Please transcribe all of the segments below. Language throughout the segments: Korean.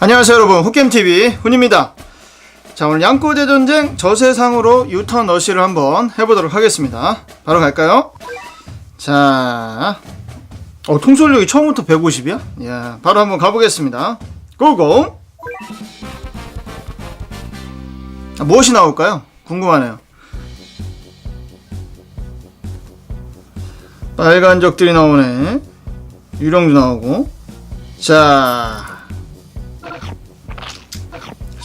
안녕하세요 여러분. 후겜TV 훈입니다. 자 오늘 양꼬대 전쟁 저세상으로 유턴 러시를 한번 해보도록 하겠습니다. 바로 갈까요? 자 어, 통솔력이 처음부터 150이야? 야 바로 한번 가보겠습니다. 고고! 아, 무엇이 나올까요? 궁금하네요. 빨간 적들이 나오네. 유령도 나오고. 자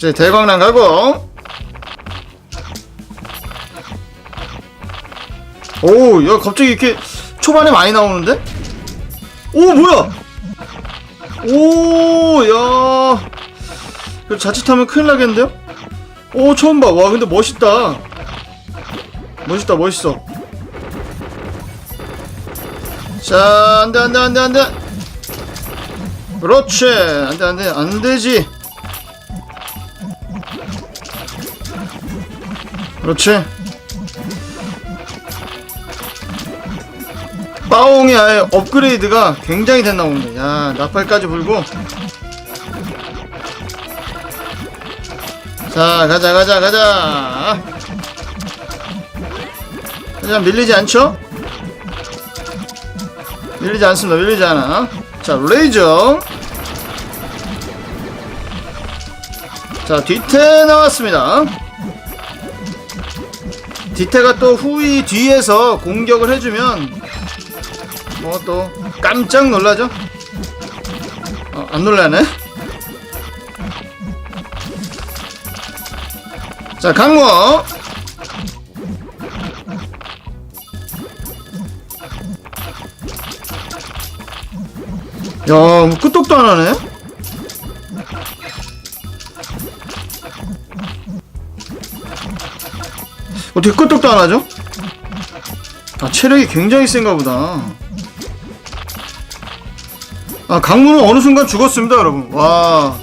이제 대광란 가고 오, 야 갑자기 이렇게 초반에 많이 나오는데? 오, 뭐야? 오, 야. 이거 자칫하면 큰일 나겠는데요? 오, 처음 봐. 와, 근데 멋있다. 멋있다, 멋있어. 자, 안 돼, 안 돼, 안 돼, 안 돼. 그렇지. 안 돼, 안 돼, 안 되지. 그렇지. 빠옹의 아예 업그레이드가 굉장히 됐나 보네. 야, 나팔까지 불고. 자, 가자, 가자, 가자. 하지만 밀리지 않죠? 밀리지 않습니다. 밀리지 않아. 자, 레이저. 자, 뒤태 나왔습니다. 디테가 또 후위 뒤에서 공격을 해주면 뭐 또 깜짝 놀라죠? 어, 안 놀라네? 자 강모 야, 뭐 끄떡도 안 하네? 어떻게 끄떡도 안 하죠? 아, 체력이 굉장히 센가 보다. 아, 강문은 어느 순간 죽었습니다, 여러분. 와.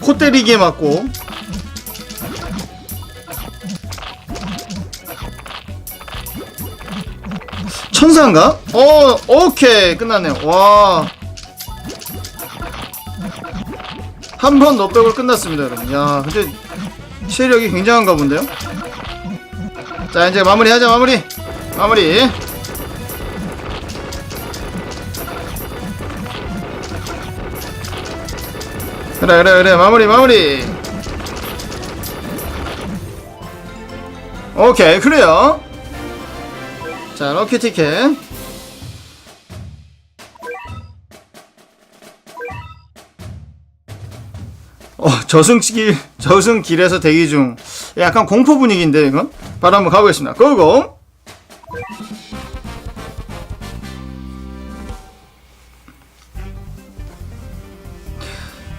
코 때리기에 맞고. 천사인가? 어, 오케이. 끝났네요. 와. 한번더 빼고 끝났습니다, 여러분. 야, 근데 체력이 굉장한가 본데요? 자 이제 마무리하자 마무리. 마무리. 그래 그래 그래. 마무리 마무리. 오케이 그래요 자 럭키 티켓 저승길 저승길에서 대기 중. 약간 공포 분위기인데 이건? 바로 한번 가보겠습니다. 고고!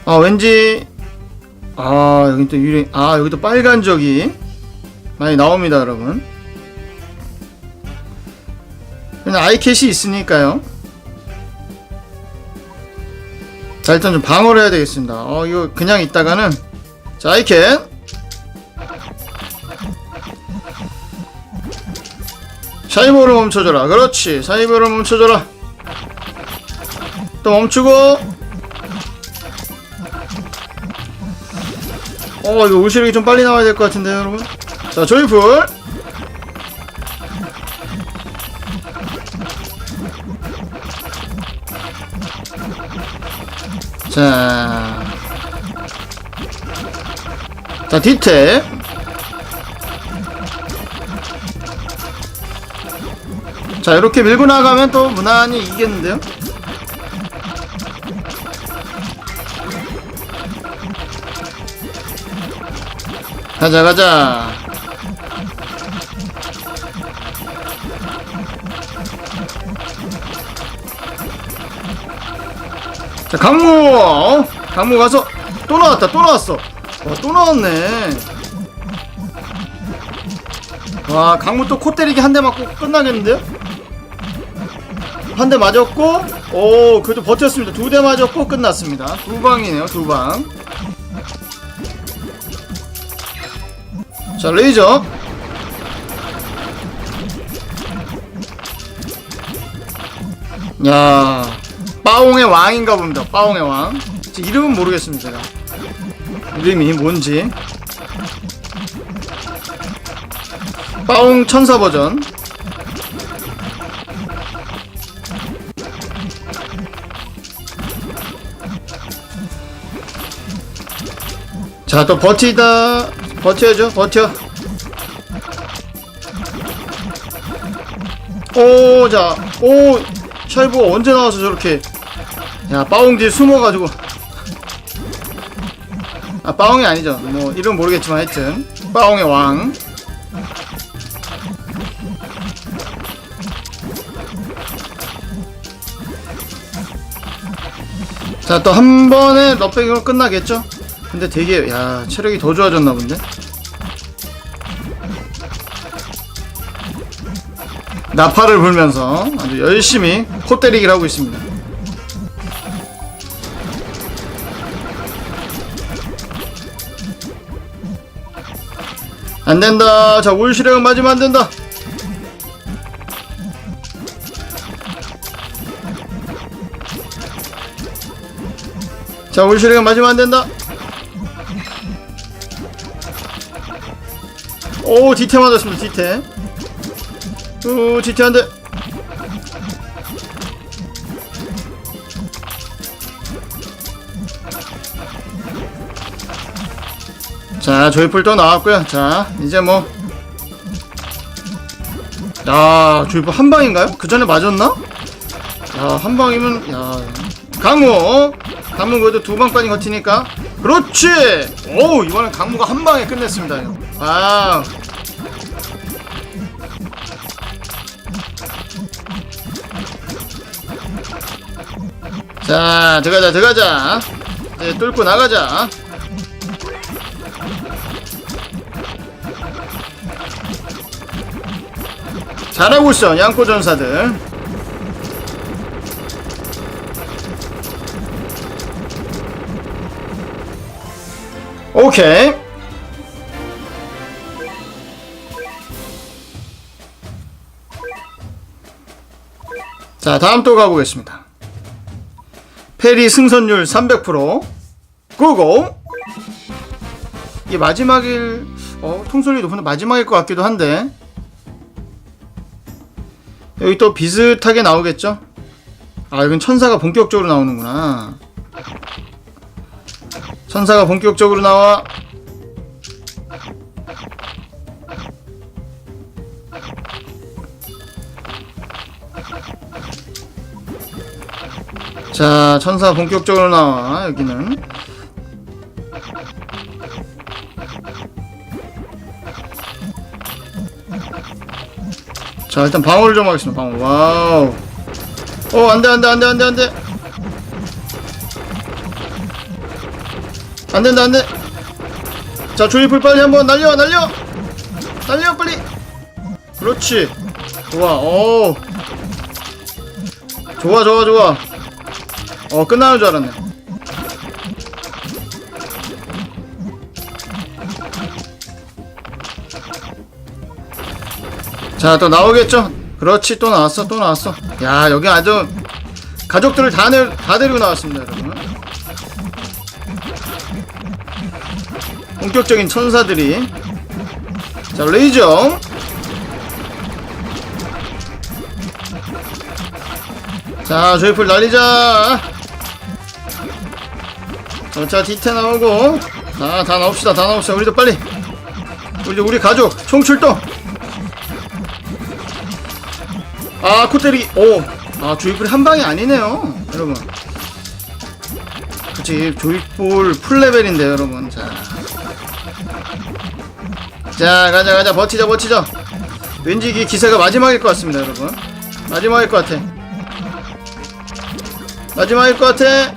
아 왠지 아 여기 또 유령 아 여기 또 빨간 적이 많이 나옵니다 여러분. 그냥 아이캣이 있으니까요 자 일단 좀 방어를 해야 되겠습니다. 어 이거 그냥 있다가는 자 아이캣 사이버를 멈춰줘라. 그렇지. 사이버를 멈춰줘라. 또 멈추고. 어 이거 우시력이 좀 빨리 나와야 될 것 같은데 여러분? 자 조이풀 자, 자 뒤태 자 이렇게 밀고 나가면 또 무난히 이기겠는데요? 가자 가자 자 강무 어? 강무 가서 또 나왔다 또 나왔어. 와, 또 나왔네. 와 강무 또 코 때리기 한 대 맞고 끝나겠는데요? 한 대 맞았고 오 그래도 버텼습니다. 두 대 맞았고 끝났습니다. 두 방이네요 두방. 자 레이저. 야 빠옹의 왕인가 봅니다. 빠옹의 왕. 이름은 모르겠습니다 제가. 이름이 뭔지. 빠옹 천사 버전. 자 또 버티다. 버텨야죠 버텨. 오 자 오 샬브 언제 나와서 저렇게 야 빠옹 뒤에 숨어가지고 아 빠옹이 아니죠 뭐 이름 모르겠지만 하여튼 빠옹의 왕 자 또 한 번에 럽백으로 끝나겠죠? 근데 되게 야 체력이 더 좋아졌나 본데? 나팔을 불면서 아주 열심히 코 때리기를 하고 있습니다. 안 된다. 자, 울시력은 맞으면 안 된다. 자, 울시력은 맞으면 안 된다. 오, 뒤태 맞았습니다. 뒤태. 오, 뒤태 안 돼. 자, 조이풀 또 나왔고요. 자, 이제 뭐. 야, 조이풀 한 방인가요? 그 전에 맞았나? 야, 한 방이면, 야. 강무! 강무 그래도 두 방까지 버티니까. 그렇지! 오, 이번엔 강무가 한 방에 끝냈습니다. 아. 자, 들어가자, 들어가자. 이제 뚫고 나가자. 잘하고 있어, 양꼬 전사들. 오케이. 자, 다음 또 가보겠습니다. 페리 승선율 300% 고고 이게 마지막일 어 통솔이 높은데 마지막일 것 같기도 한데 여기 또 비슷하게 나오겠죠? 아 이건 천사가 본격적으로 나오는구나. 천사가 본격적으로 나와. 자, 천사 본격적으로 나와, 여기는. 자, 일단 방어를 좀 하겠습니다, 방어. 와우. 어, 안 돼, 안 돼, 안 돼, 안 돼, 안 돼. 안 된다, 안 돼. 자, 조이풀 빨리 한번 날려, 날려! 날려, 빨리! 그렇지. 좋아, 오. 좋아, 좋아, 좋아. 어 끝나는 줄 알았네 자 또 나오겠죠? 그렇지 또 나왔어 또 나왔어. 야 여기 아주 가족들을 다, 내, 다 데리고 나왔습니다 여러분. 본격적인 천사들이. 자 레이저. 자 조이풀 날리자. 어, 자 디테 나오고. 자, 다 나옵시다 다 나옵시다. 우리도 빨리. 우리 우리 가족 총출동 아 코테리. 오아 조이풀이 한 방이 아니네요 여러분. 그치 조이풀 풀레벨인데 여러분. 자. 자 가자 가자. 버티자 버티자 왠지 이 기세가 마지막일 것 같습니다 여러분. 마지막일 것 같아. 마지막일 것 같아.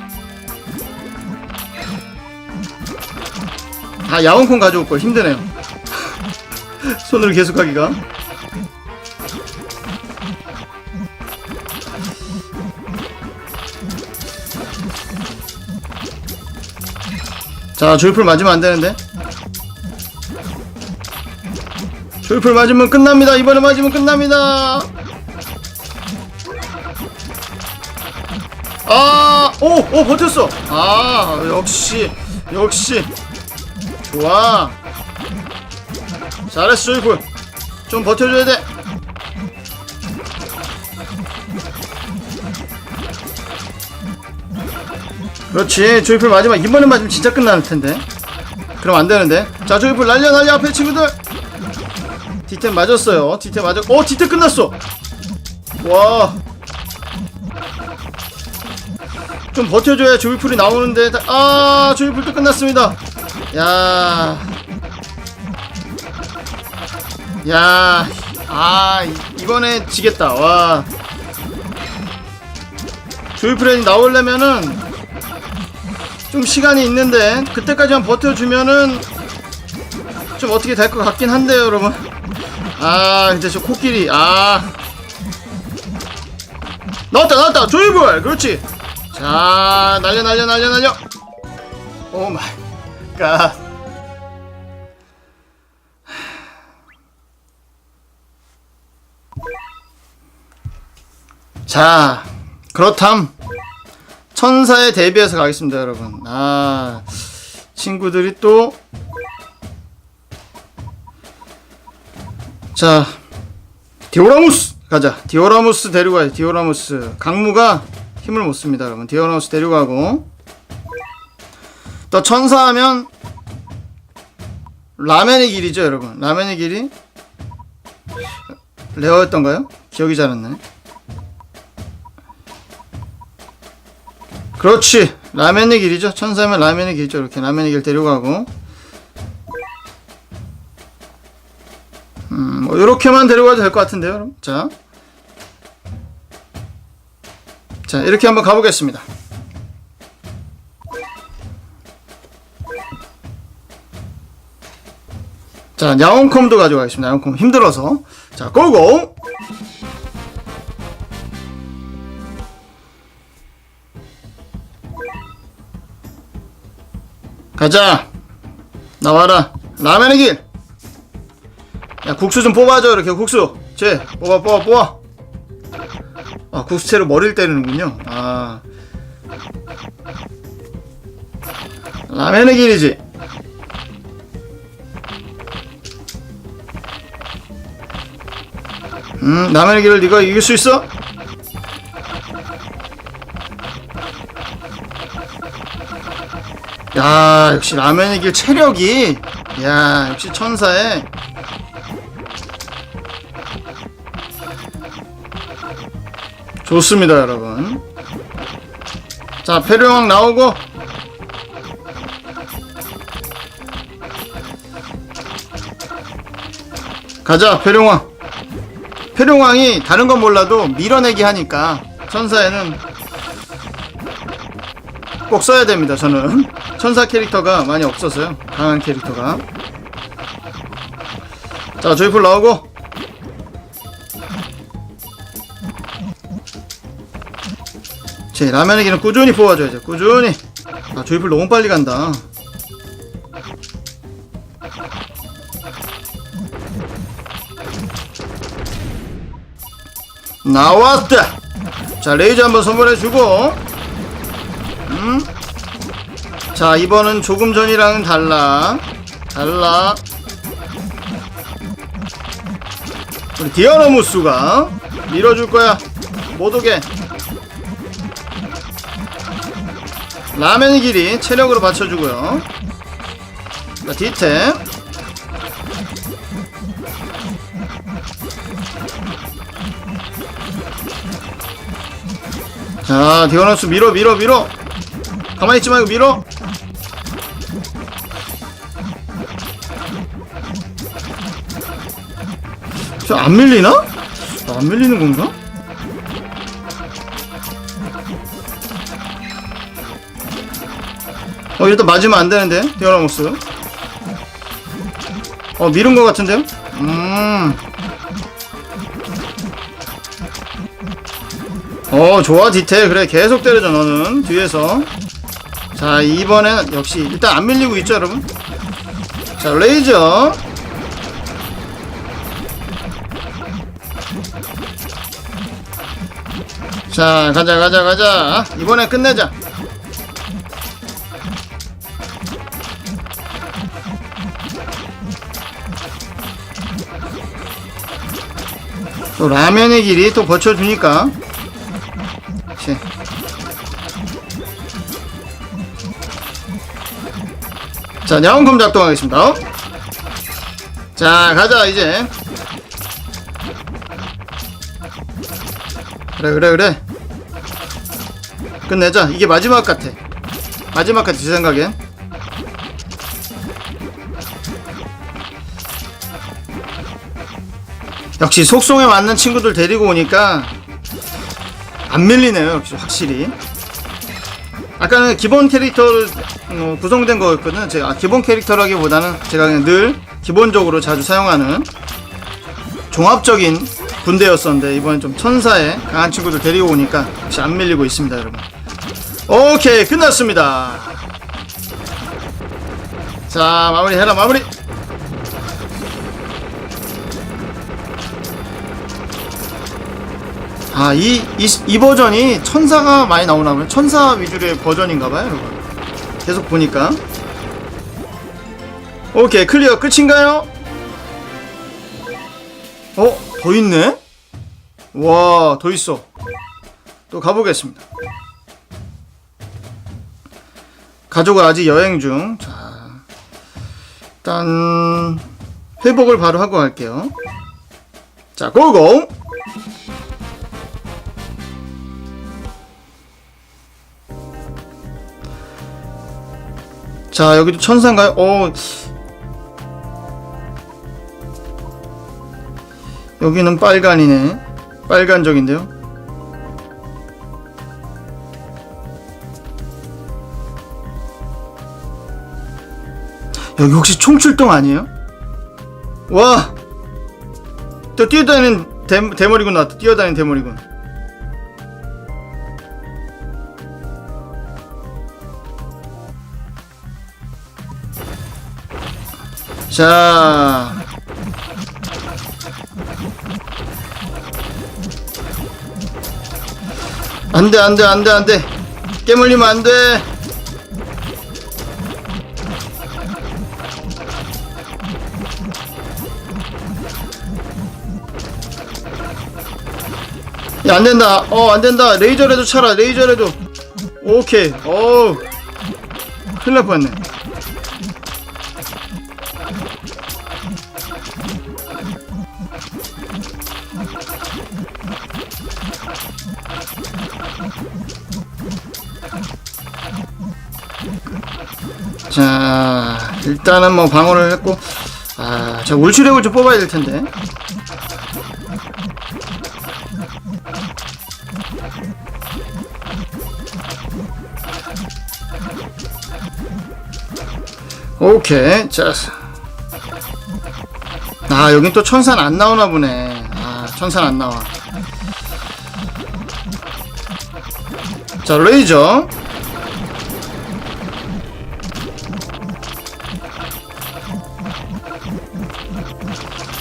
아 야옹콘 가져올 걸. 힘드네요. 손으로 계속하기가 자 조이풀 맞으면 안 되는데 조이풀 맞으면 끝납니다 이번에 맞으면 끝납니다 아 오, 오, 버텼어. 아, 역시, 역시. 좋아. 잘했어, 조이풀. 좀 버텨줘야 돼. 그렇지, 조이풀 마지막. 이번에 맞으면 진짜 끝나는 텐데. 그럼 안 되는데. 자, 조이풀 날려, 날려, 앞에 친구들. 디템 맞았어요. 디템 맞았, 어, 디템 끝났어. 와. 좀 버텨줘야 조이풀이 나오는데 다- 아 조이풀도 끝났습니다 야 야, 아, 이- 이번에 지겠다. 와. 조이프렌이 나오려면은 좀 시간이 있는데 그때까지만 버텨주면은 좀 어떻게 될 것 같긴 한데요, 여러분. 아, 근데 저 코끼리, 아. 나왔다, 나왔다, 조이풀! 그렇지. 자, 날려, 날려, 날려, 날려. 오 마이 갓. 자, 그렇담. 천사에 대비해서 가겠습니다, 여러분. 아, 친구들이 또. 자, 디오라무스! 가자. 디오라무스 데리고 가야 돼, 디오라무스. 강무가 힘을 못 씁니다, 여러분. 디오라무스 데리고 가고. 또 천사 하면 라멘의 길이죠, 여러분. 라멘의 길이 레어였던가요? 기억이 잘 안 나네. 그렇지. 라멘의 길이죠. 천사면 라멘의 길이죠. 이렇게 라멘의 길 데려가고. 음, 뭐 이렇게만 데려가도 될 것 같은데요, 여러분. 자, 자 이렇게 한번 가보겠습니다. 자, 야옹컴도 가져가겠습니다. 야옹컴 힘들어서. 자, 고고! 가자! 나와라! 라면의 길! 야, 국수 좀 뽑아줘, 이렇게 국수! 쟤, 뽑아, 뽑아, 뽑아! 아, 국수채로 머리를 때리는군요. 아. 라면의 길이지. 음, 라면의 길을 네가 이길 수 있어? 야, 역시 라면의 길 체력이, 야, 역시 천사의. 좋습니다, 여러분. 자, 페르왕 나오고. 가자, 페룡왕. 페룡왕이 다른 건 몰라도 밀어내기 하니까 천사에는 꼭 써야 됩니다. 저는 천사 캐릭터가 많이 없어서요. 강한 캐릭터가. 자, 조이풀 나오고. 제 라면의 길은 꾸준히 뽑아줘야죠. 꾸준히. 아, 조이풀 너무 빨리 간다. 나왔다. 자, 레이저 한번 선물해주고. 음. 자, 이번은 조금 전이랑은 달라. 달라. 우리 디아노무스가 밀어줄 거야. 못 오게. 라면의 길이 체력으로 받쳐주고요. 자, 디템. 자, 디오너스 밀어, 밀어, 밀어. 가만히 있지 말고 밀어. 저안 밀리나? 안 밀리는 건가? 어, 일단 맞으면 안 되는데, 디오너스. 어, 밀은 것 같은데요? 음. 어 좋아 디테일 그래 계속 때려줘 너는 뒤에서 자 이번엔 역시 일단 안 밀리고 있죠 여러분 자 레이저 자 가자 가자 가자. 이번에 끝내자. 또 라면의 길이 또 버텨주니까. 그치. 자 냐옹금 작동하겠습니다. 어? 자 가자 이제. 그래 그래 그래. 끝내자. 이게 마지막 같아. 마지막 같아 제 생각엔. 역시 속성에 맞는 친구들 데리고 오니까 안 밀리네요 역시 확실히. 아까는 기본 캐릭터 어, 구성된 거였거든요 제가 아, 기본 캐릭터라기보다는 제가 그냥 늘 기본적으로 자주 사용하는 종합적인 군대였었는데 이번엔 좀 천사에 강한 친구들 데리고 오니까 역시 안 밀리고 있습니다 여러분 오케이 끝났습니다 자 마무리 해라 마무리 아, 이, 이, 이 버전이 천사가 많이 나오나 보네. 천사 위주의 버전인가봐요, 여러분. 계속 보니까. 오케이, 클리어 끝인가요? 어? 더 있네? 와, 더 있어. 또 가보겠습니다. 가족은 아직 여행 중. 자, 일단, 회복을 바로 하고 갈게요. 자, 고고! 자 여기도 천사인가요? 어 여기는 빨간이네 빨간적인데요 여기 혹시 총출동 아니에요? 와! 또 뛰어다니는 대, 대머리군 나왔다 뛰어다니는 대머리군 자. 안 돼, 안 돼, 안 돼, 안 돼. 깨물리면 안 돼. 야, 안 된다. 어, 안 된다. 레이저라도 차라, 레이저라도. 오케이. 어우. 큰일 날 뻔했네. 자, 일단은 뭐 방어를 했고, 아, 저 울출력을 좀 뽑아야 될 텐데. 오케이, 자. 아, 여긴 또 천산 안 나오나 보네. 아, 천산 안 나와. 자, 레이저.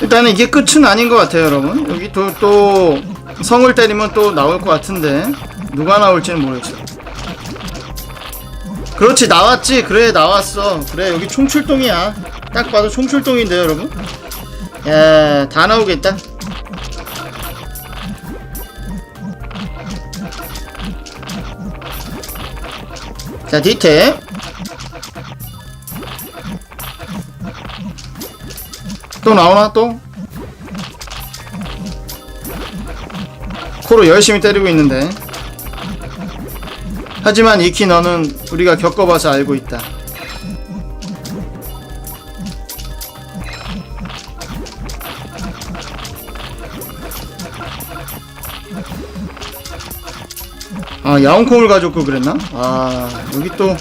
일단은 이게 끝은 아닌 것 같아요, 여러분. 여기 또, 또, 성을 때리면 또 나올 것 같은데, 누가 나올지는 모르겠어. 그렇지, 나왔지. 그래, 나왔어. 그래, 여기 총출동이야. 딱 봐도 총출동인데요, 여러분. 야, 다 나오겠다. 자, 디테. 또 나오나 또? 코로 열심히 때리고 있는데 하지만 이키 너는 우리가 겪어봐서 알고 있다 아 야옹콩을 가졌고 그랬나? 아 여기 또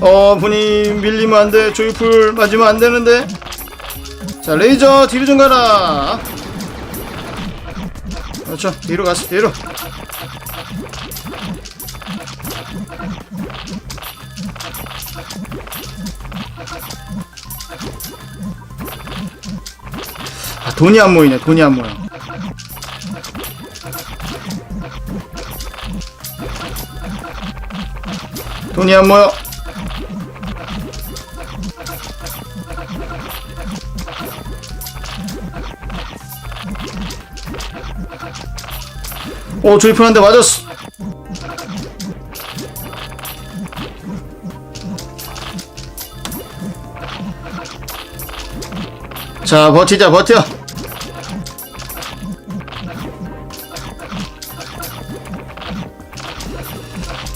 어, 분이 밀리면 안 돼. 조이풀 맞으면 안 되는데. 자, 레이저 뒤로 좀 가라. 그렇죠. 뒤로 갔어. 뒤로. 아, 돈이 안 모이네. 돈이 안 모여. 돈이 안 모여. 오 조이풀 한대 맞았어 자 버티자 버텨.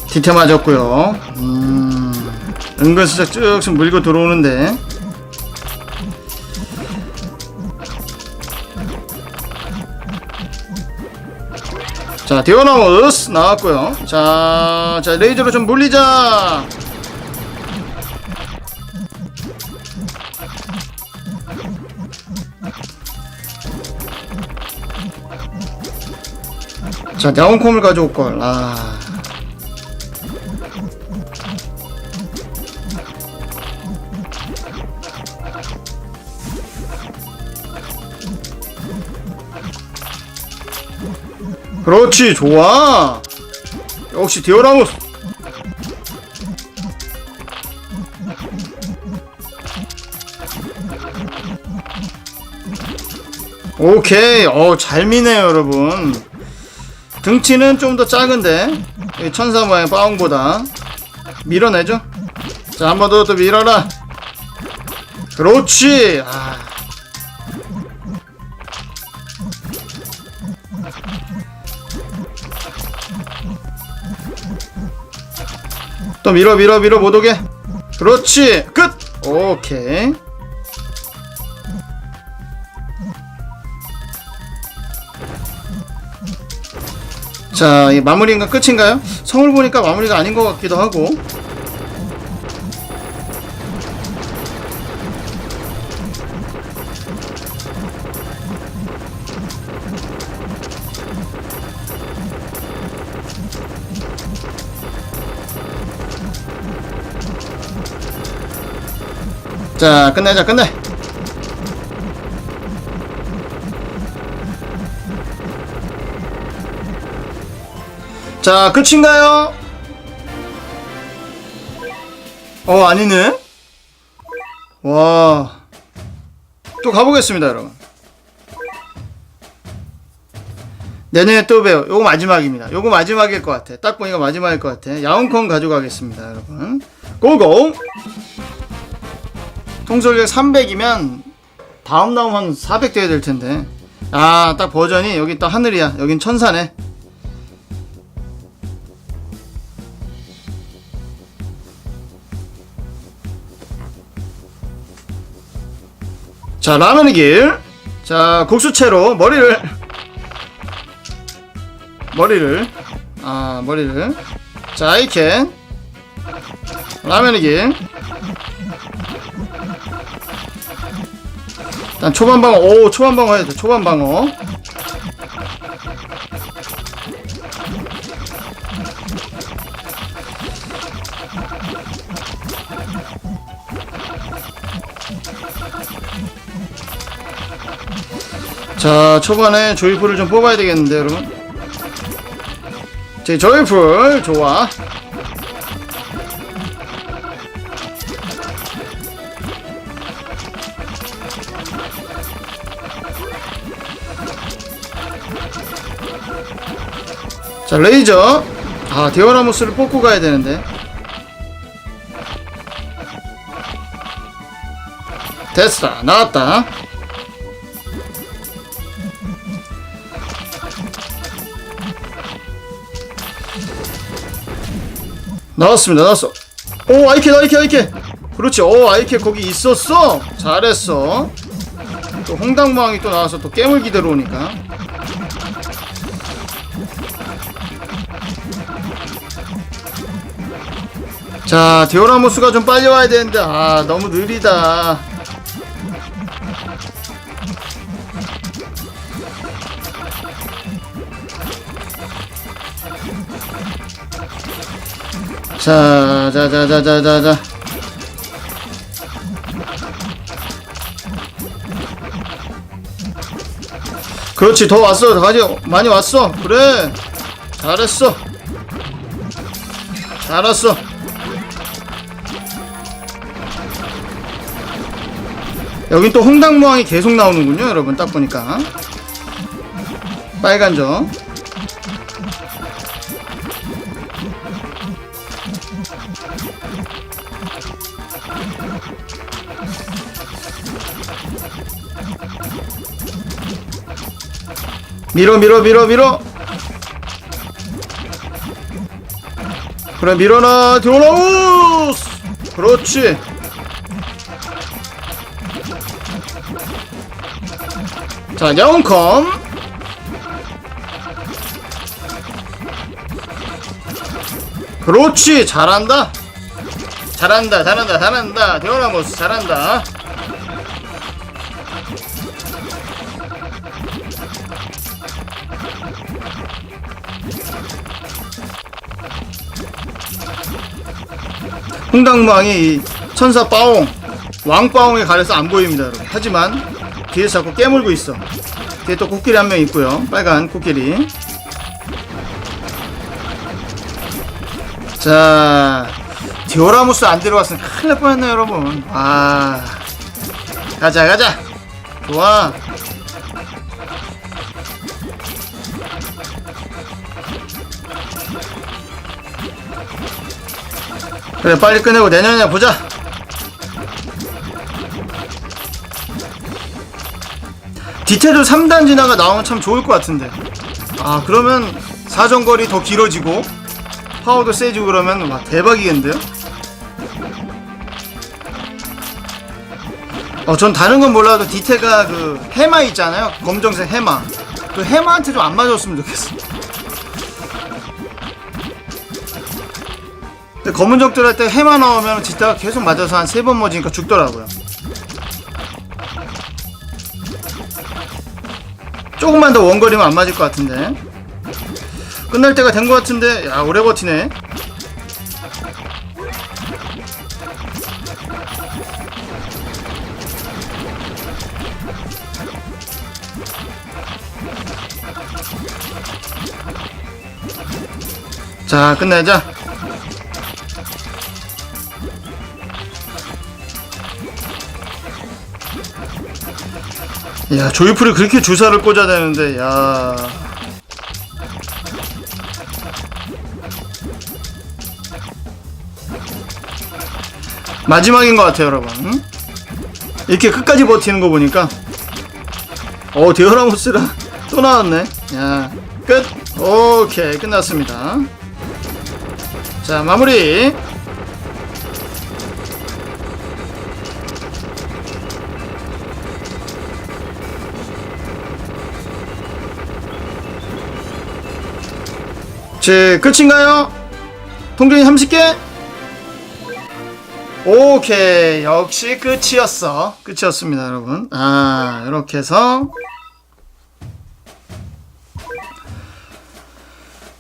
뒤태 맞았고요. 음 은근슬쩍 쭉쭉 물고 들어오는데. 자 디오나우스 나왔고요. 자, 자 레이저로 좀 물리자 자 야옹콤을 가져올걸. 아. 그렇지 좋아. 역시 디오라무스. 오케이. 어 잘 미네요 여러분 등치는 좀 더 작은데 이 천사 모양 빠옹보다. 밀어내죠? 자 한 번 더 또 밀어라. 그렇지! 아. 또 밀어 밀어 밀어 못 오게. 그렇지! 끝! 오케이 자, 이 마무리인가 끝인가요? 성을 보니까 마무리가 아닌 것 같기도 하고. 자, 끝내자, 끝내. 자, 끝인가요? 어, 아니네? 와. 또 가보겠습니다, 여러분. 내년에 또 봬요. 요거 마지막입니다. 요거 마지막일 것 같아. 딱 보니까 마지막일 것 같아. 야옹콘 가져가겠습니다, 여러분. 고고! 통솔력 300이면 다음 나오면 400 돼야 될 텐데. 아, 딱 버전이 여기 딱 하늘이야. 여긴 천사네. 자 라면의 길. 자 국수채로 머리를 머리를 아 머리를 자 아이캔 라면의 길. 일단 초반 방어 오 초반 방어 해야 돼 초반 방어. 자 초반에 조이풀을 좀 뽑아야 되겠는데 여러분. 제 조이풀 좋아. 자 레이저. 아 데오라무스를 뽑고 가야 되는데. 됐다 나왔다 나왔습니다 나왔어. 오 아이캐 아이캐 아이캐 그렇지 오 아이캐 거기 있었어. 잘했어. 또 홍당무왕이 또 나와서 또 깨물기 들어오니까. 자 디오라모스가 좀 빨리 와야 되는데 아 너무 느리다 자, 자, 자, 자, 자, 자, 자. 그렇지, 더 왔어. 더 가지, 많이 왔어. 그래. 잘했어. 잘했어. 여긴 또 홍당무왕이 계속 나오는군요, 여러분. 딱 보니까. 빨간 점. 밀어 밀어 밀어 밀어. 그래 밀어놔. 디오라우스. 그렇지. 자 영컴. 그렇지. 잘한다. 잘한다 잘한다 잘한다. 디오라무스 잘한다 홍당무왕이 이 천사 빠옹 왕빠옹에 가려서 안 보입니다 여러분. 하지만 뒤에서 자꾸 깨물고 있어. 뒤에 또 코끼리 한 명 있고요. 빨간 코끼리. 자 디오라무스 안 들어왔으면 큰일 날 뻔했네 여러분. 아 가자 가자. 좋아 그래 빨리 끝내고 내년에 보자 디테일 3단 진화가 나오면 참 좋을 것 같은데 아 그러면 사정거리 더 길어지고 파워도 세지고 그러면 와 대박이겠는데요? 어, 전 다른 건 몰라도 디테가 그 해마 있잖아요. 검정색 해마. 그 해마한테 좀 안 맞았으면 좋겠어. 근데 검은 적들 할 때 해마 나오면 디테가 계속 맞아서 한 세 번 맞으니까 죽더라고요. 조금만 더 원거리면 안 맞을 것 같은데. 끝날 때가 된 것 같은데, 야, 오래 버티네. 자, 끝내자. 야, 조이풀이 그렇게 주사를 꽂아야 되는데, 야. 마지막인 것 같아요, 여러분. 응? 이렇게 끝까지 버티는 거 보니까. 어, 디어라모스가 또 나왔네. 야, 끝. 오케이, 끝났습니다. 자, 마무리. 제 끝인가요? 통전이 30개? 오케이. 역시 끝이었어. 끝이었습니다 여러분. 아 이렇게 해서.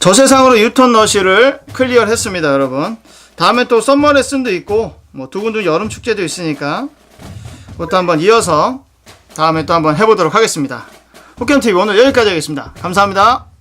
저세상으로 유턴 러시를 클리어 했습니다 여러분. 다음에 또 썸머 레슨도 있고 뭐 두근두근 여름 축제도 있으니까 그것도 한번 이어서 다음에 또 한번 해보도록 하겠습니다. 호캠TV 오늘 여기까지 하겠습니다. 감사합니다